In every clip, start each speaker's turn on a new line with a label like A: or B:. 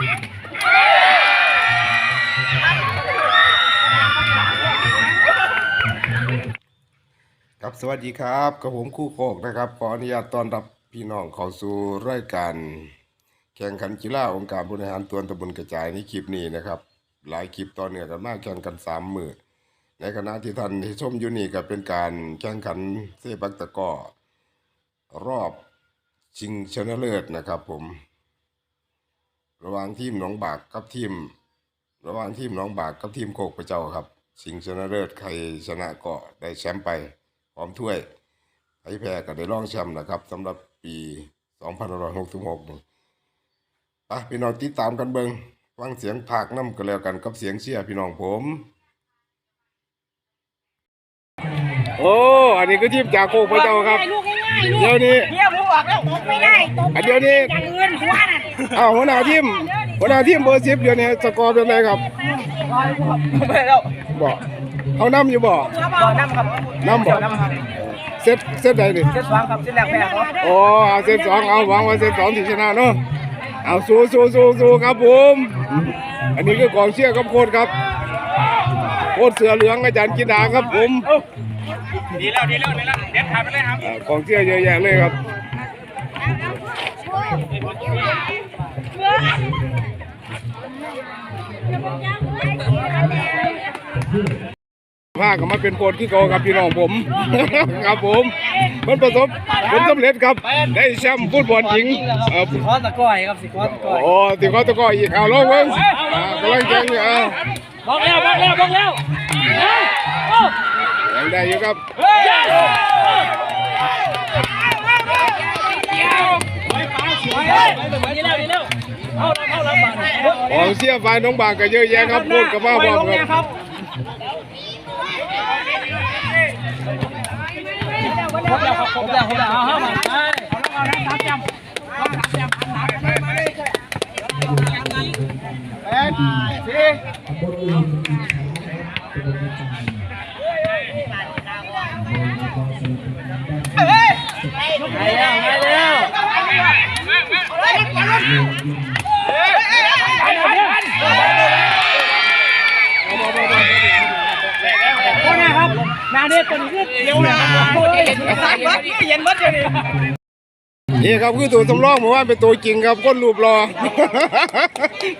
A: ครับสวัสดีครับกับผมคู่โคกนะครับขออนุญาตต้อนรับพี่น้องเข้าสู่รายการ แข่งขันกีฬาองค์การบริหารส่วนตำบลกระจายในคลิปนี้นะครับ หลายคลิปต่อเนื่องกันมากแข่งกันสามมือในขณะที่ท่านที่ชมอยู่นี่ก็เป็นการแข่งขันเซปักตะก้อรอบชิงชนะเลิศนะครับผม ระหว่างทีมหนองบากกับทีม ระหว่างทีมหนองบากกับทีมโคกพระเจ้าครับชิงชนะเลิศใครชนะก็ได้แชมป์ไปพร้อมถ้วยใครแพ้ก็ได้รองแชมป์นะครับสำหรับปี2566นี่ไปพี่น้องติดตามกันเบิงฟังเสียงภาคน้ำกันแล้วกันกับเสียงเชียร์พี่น้องผม โอ้ อันนี้ก็ทีมจากโคกพระเจ้าครับ
B: ลูกง่ายๆลูก
A: เดี๋ยวนี้
B: เดี๋ยวผมบอกแล้วตบไม่ได้ตบ
A: อะเดี๋ยวนี้
B: อย่างอื่นหัวนั่น
A: อ้าวหัวหน้าทีมหัวหน้าทีมเบอร์สิบเดี๋ยวนี้สกอร์เป็นไงครับ
C: ไปแล้ว
A: บอกเขานำอยู่บ่
C: บ่อน้ำครับ
A: นำบ่
C: น้ำครับ
A: เซตเซตใดดิ
C: เจ็ดสองครับเส้นแรกแพ้ครับ
A: โอ้เอาเซตสองเอาหวังว่าเซตสองที่ชนะเนาะเอาสู้สู้สู้สู้ครับผมอันนี้คือกองเชียร์ครับโค้ชครับโค้ชเสือเหลืองอาจารย์กินดาครับผม
C: ดีแล้วดีแล้วดีแล้วเด็ดขาดไปเลยครับ
A: อ่ากองเชียร์เยอะแยะเลยครับ ภาคก็มาเป็นโค้ชที่โกครับพี่น้องผม ครับผมมันประสบผลสำเร็จครับ ได้แชมป์ฟุตบอลหญิงเอ่อ
C: สิคอตะก้อยครับสิคอตะก้อย
A: โอ้ติก็ตะกออีกเอาลองเบิ่งอ่ากำลังแข่งอยู่เอา
C: บอกแล้วบอกแล้วบอกแล้ว
A: ยังได้อยู่ครับ
C: ดีแล้วดีแล้ว เอาเอาแล้วมา
A: ของเสียฝ่ายน้องบางก็เยอะแยะครับพูดกับมาบอกครับ
C: ครบแล้วครับครบแล้วครบแล้วเอามาไปเอาแล้วเอาแล้วตามจำไป นาเนี่ยตัวนี้เร็วนะโอ้ยบัดนี่เย็นวัดเดี๋ยวนี้
A: นี่ครับคือตัวสำรองผมว่าเป็นตัวจริงครับก้นรูปรอ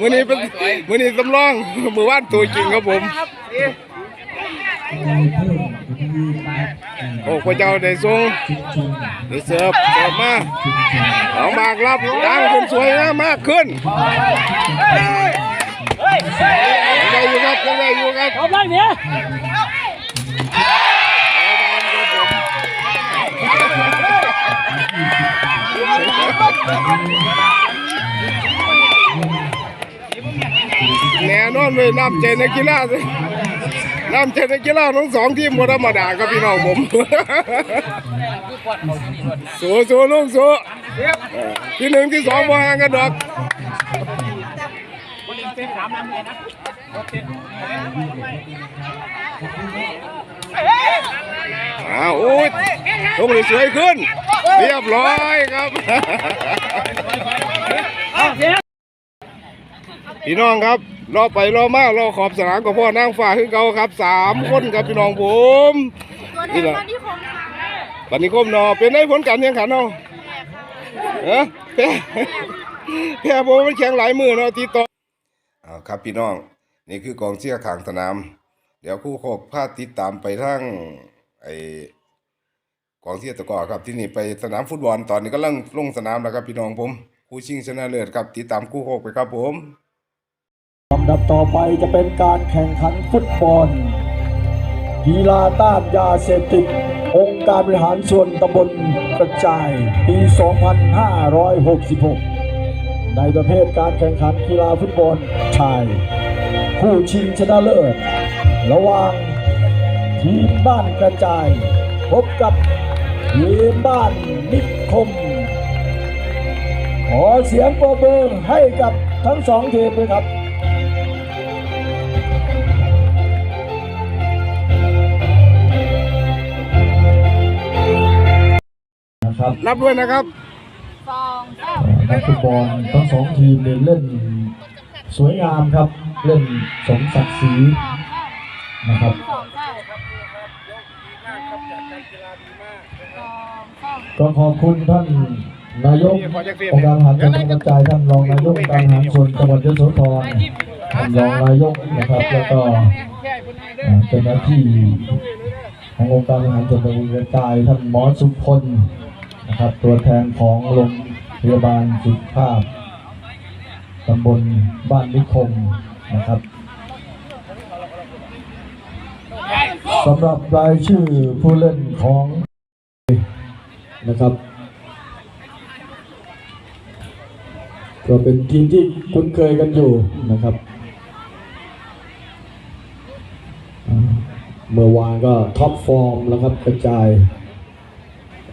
A: มือนี้เป็นมือนี้สำรองมื่อวานตัวจริงครับผม โอ้พระเจ้าได้ทรงได้เสิร์ฟเสิร์ฟมาเอามากรับตั้งเป็นสวยนะมากขึ้นยังได้อยู่ครับยังได้อยู่ครับ
C: เอาเลยเนี่ย
A: แน่นอนเลยน้ำใจนักกีฬาสิ น้ำใจนักกีฬาทั้งสองทีมบ่ธรรมดาครับพี่น้องผมสู้สู้ลูกสู้เออที่หนึ่งที่สองบ่ห่างกันดอกอ้าวโอ้ยลงเลยสวยขึ้น เรียบร้อยครับ
C: เอาเสีย
A: พี่น้องครับ รอไปรอมารอขอบสนามกับพ่อนางฟ้าคือเก่าครับสามคนครับพี่น้องผมนี่แหละตอนนี้คมเนอเป็นได้ผลการแข่งขันเนาะเออแพ้แพ้ผมมันแข่งหลายมือเนาะที่ต่อเอาครับพี่น้อง นี่คือกองเชียร์ขางสนาม เดี๋ยวครู่โคกพาติดตามไปทั้งไอ้กองเชียร์ตะกร้อครับที่นี่ไปสนามฟุตบอลตอนนี้ก็ลังลงสนามแล้วครับพี่น้องผมคู่ชิงชนะเลิศครับติดตามครู่โคกไปครับผม
D: ลำดับต่อไปจะเป็นการแข่งขันฟุตบอลกีฬาต้านยาเสพติด องค์การบริหารส่วนตำบลกระจายปี 2566 ในประเภทการแข่งขันกีฬาฟุตบอลชายผู้ชิงชนะเลิศ ระหว่างทีมบ้านกระจาย พบกับทีมบ้านนิคม ขอเสียงปรบมือให้กับทั้งสองทีมด้วยครับ ครับ
A: รับด้วยนะครับ
B: สองสาม
D: นักฟุตบอลทั้งสองทีมเนี่ยเล่นสวยงามครับ เล่นสมศักดิ์ศรีนะครับก็ขอบคุณท่านนายกองค์การบริหารส่วนจังหวัดกระจายท่านรองนายกองค์การบริหารส่วนจังหวัดยโสธรท่านรองนายกนะครับ แล้วก็เอ่อเจ้าหน้าที่ขององค์การบริหารส่วนจังหวัดกระจายท่านหมอสุพล นะครับ ตัวแทนของโรงพยาบาลสุขภาพตำบลบ้านนิคมนะครับสำหรับรายชื่อผู้เล่นของนะครับก็เป็นทีมที่คุ้นเคยกันอยู่นะครับ เมื่อวานก็ท็อปฟอร์มแล้วครับกระจาย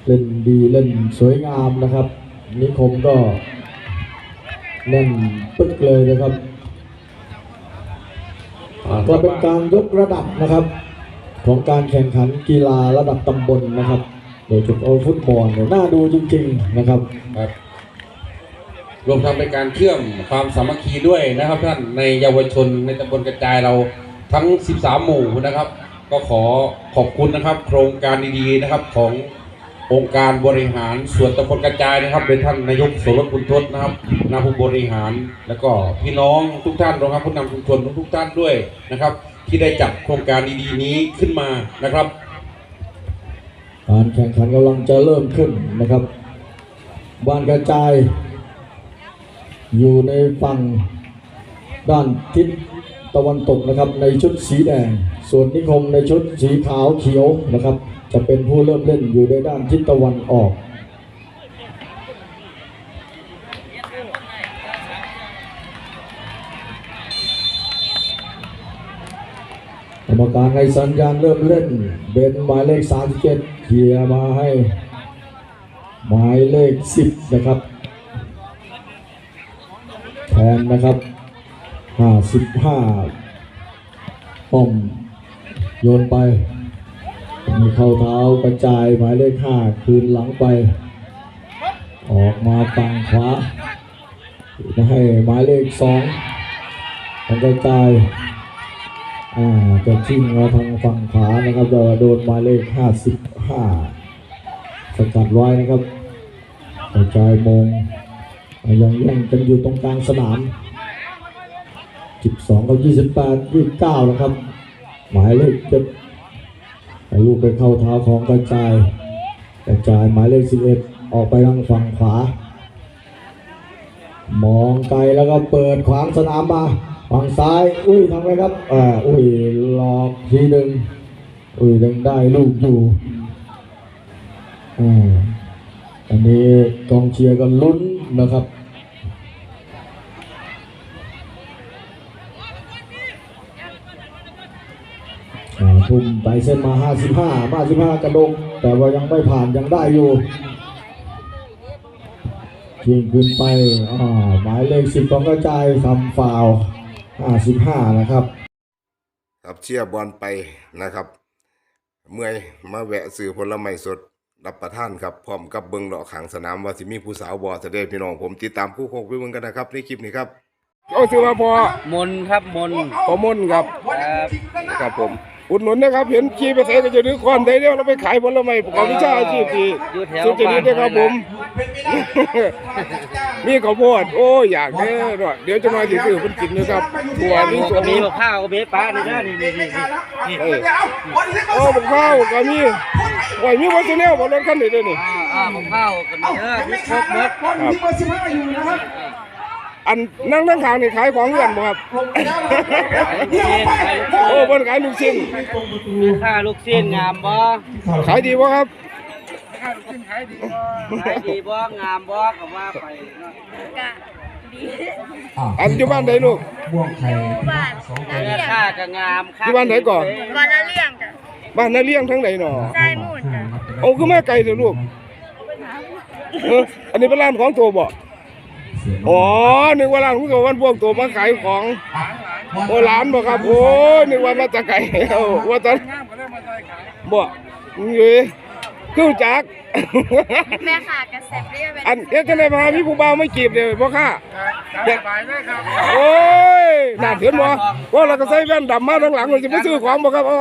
D: เล่นดีเล่นสวยงามนะครับ นิคมก็แน่นปึ๊กเลยนะครับก็เป็นการยกระดับนะครับ ของการแข่งขันกีฬาระดับตำบลนะครับโดยเฉพาะฟุตบอลเนี่ยน่าดูจริง ๆนะครับ
E: ครับรวมทั้งเป็นการเชื่อมความสามัคคีด้วยนะครับท่านในเยาวชนในตำบลกระจายเราทั้ง 13 หมู่นะครับ ก็ขอขอบคุณนะครับ โครงการดีๆนะครับของ องค์การบริหารส่วนตำบลกระจายนะครับโดยท่านนายกโสรสบุญทศนะครับนายผู้บริหารแล้วก็พี่น้องทุกท่านนะครับผู้นำชุมชนทุกท่านด้วยนะครับ ที่ได้จัดโครงการดีๆนี้ขึ้นมานะครับ
D: การแข่งขันกำลังจะเริ่มขึ้นนะครับบ้านกระจาย อยู่ในฝั่งด้านทิศตะวันตกนะครับในชุดสีแดง ส่วนนิคมในชุดสีขาวเขียวนะครับ จะเป็นผู้เริ่มเล่นอยู่ในด้านทิศตะวันออกกรรมการในสัญญาณเริ่มเล่นเบนหมายเลข 37เคลียร์มาให้หมายเลข 10 นะครับแทนนะครับ55ป้อมโยนไป มีเข้าเท้ากระจายหมายเลข5คืนหลังไป ออกมาฝั่งขวามาให้หมายเลข2องกระจายอ่าจะชิ่งมาทางฝั่งขวานะครับโดนหมายเลข55สกัดไว้นะครับกระจายมงยังแย่งกันอยู่ตรงกลางสนาม12กับ28 29นะครับ หมายเลขเจ็ด ลูกไปเข้าเท้าของกระจายกระจายหมายเลข11ออกไปทางฝั่งขวา มองไกลแล้วก็เปิดขวางสนามมาฝั่งซ้าย อุ้ยทำไงครับอ่าอุ้ยหลอกทีหนึ่งอุ้ยยังได้ลูกอยู่อ่าอันนี้กองเชียร์ก็ลุ้นนะครับ ทุ่มไปเส้นมา 55 55 กระดกแต่ว่ายังไม่ผ่านยังได้อยู่ยิงขึ้นไปอ่าหมายเลข10ของกระจายทำฟาวล์55 นะครับ
A: ครับเชียร์บอลไปนะครับ เมื่อยมาแวะซื้อผลไม้สดรับประทานครับพร้อมกับเบิ้งดอกขังสนามว่าสิมีผู้สาวบอสเดพี่น้องผมติดตามคู่โคกไปเบิ่งกันนะครับในคลิปนี้ครับเอาซื้อมาพอ
C: มนครับมน
A: พอมนครับ
C: ครับ
A: ครับผม อุดหนุนนะครับ เห็นขี่ไปใส่ก็จะดื้อคอนได้เดียวเราไปขายผลไม้ประกอบวิชาอาชีพที่
C: อยู่แถว
A: สุจริตนะครับผมมีข้าวโพดโอ้ยอยากเด้อเนาะเดี๋ยวจะมาสิซื้อเพิ่นกินนะครับตัวนี้
C: มี
A: ตัว
C: ก็มี
A: นี้
C: กับข้าวก็มีปลานี่นะนี่นี่นี่นี่
A: เออโอ้บักข้าวก็มีโอ้ยมีวัตถุแนวบ่รถคันนี้เด้อนี่
C: อ่าอ่ากับข้าวก็มีเด้อมีครบหมด
A: ครับ อันนั่งนั่งขางนี่ขายของเพื่อนบ่ครับ โอ้เพิ่นขายลูกชิ้น
C: มีข้าลูกชิ้นงามบ่
A: ขายดีบ่ครับ
C: ขายดีบ่งามบ่ก็ว่าไปเนาะ
A: อันอยู่บ้านใดลูก
B: บ้าน
C: เนื้อข้าก็งาม
A: ที่บ้านไหนก่อน
B: บ้านละเลี้ยงจ้ะ
A: บ้านนาเลี้ยงทั้งใดหนอ
B: ใช่มูดจ้ะ
A: เอาคือแม่ไก่เถอะลูกอออันนี้เป็นร้านของตัวบ่ อ๋อนึกว่าร้านของตัววันพวกตัวมาขายของโอ้ร้านบ่ครับโอ้ยนึกว่ามาจากไก่เอาว่าแตอนบ่เอ้ยคือจัก
B: แม่ค่ะกระแสเรียกเป็น
A: อันเอ๊ะจะได้มาพี่ผู้บ่าวไม่จีบเลยบ่ค่ะ
C: สบายเลยครับ
A: โอ้ยน่าเถื่อนบ่ว่าเราก็ใส่แว่นดำมาทั้งหลังเราจะไปซื้อของบ่ครับโอ้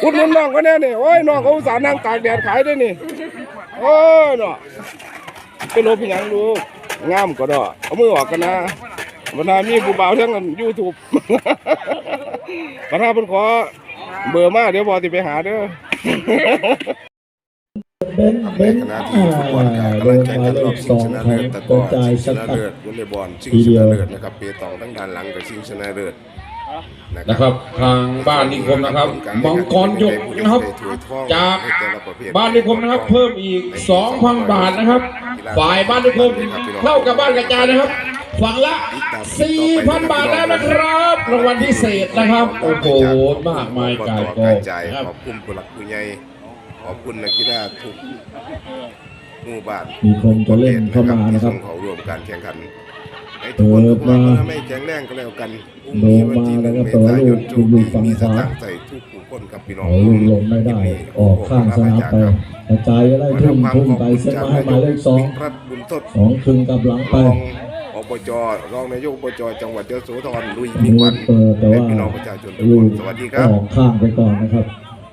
A: คุณนุ่นน้องก็แน่นี่โอ้ยน้องเขาอุตส่าห์นั่งตากแดดขายด้วยนี่โอ้ยเนาะเป็นโลพี่หยังลูก งามก็ดอเอามือออกกันนะบรรดามีผู้บ่าวทั้งยูทูบบรรดาเพิ่นขอเบอร์มาเดี๋ยวบ่สิไปหาเด้อ
D: เบนเบนอ่าลงมาเลขสองของกระจายส
A: ชนะ
D: กัด
A: เลิศวอลเลย์บอลชิง
D: ที
A: ช
D: เดียว
A: นะเลิศนะครับเปตองทั้งด้านหลังกับชิงชนะเลิศ
E: นะครับ ทางบ้านนิคมนะครับมังกรหยกนะครับ จากบ้านนิคมนะครับ เพิ่มอีก 2,000 บาทนะครับ ฝ่ายบ้านนิคมเท่ากับบ้านกระจายนะครับฝั่งละ 4,000 บาทแล้วนะครับรางวัลพิเศษนะครับ โอ้โหมากมายกายกอง
A: ใจ
E: นะครับ
A: ขอบคุณผู้หลักผู้ใหญ่ขอบคุณนักกีฬาทุกหมู่บ้าน
D: มีคนจะเล่นเข้ามานะครับ
A: ที่ส่งเขาร่วมการแข่งขัน ให้ทุกคน
D: เปิ
A: ทุ
D: ด
A: กคน
D: มา
A: ไม่แข็งแรงก็แล้วกันพรุ่ง
D: โด
A: นี้
D: น
A: วันที่หนึ่ง
D: มา
A: เม
D: แล้วก็
A: ษายน
D: เปิดลูกอยู่ฝั่ง
A: มีส
D: ขวา
A: ตางค์ใส่ทุกผู้คนกับพี่น้อง
D: เอาลูกลงไม่ได้ ออกข้างสนามไปกระจายได้ทุ่มทุ่มไปเส้นไม้หมายเลขสอง
A: รัฐบุญทศ
D: สองครึ่งกับหลังไป
A: รองอบจรองนายกอบจจังหวัดยโสธรลุย
D: อัน
A: มี
D: นี้
A: วัน
D: เปิดแต่
A: ให้
D: ว่า
A: พี่น้องประชาชนทุก
D: ลู
A: คน
D: ก
A: สวัสดีค
D: อ
A: รับ
D: อกข้างไปก่อนนะครับ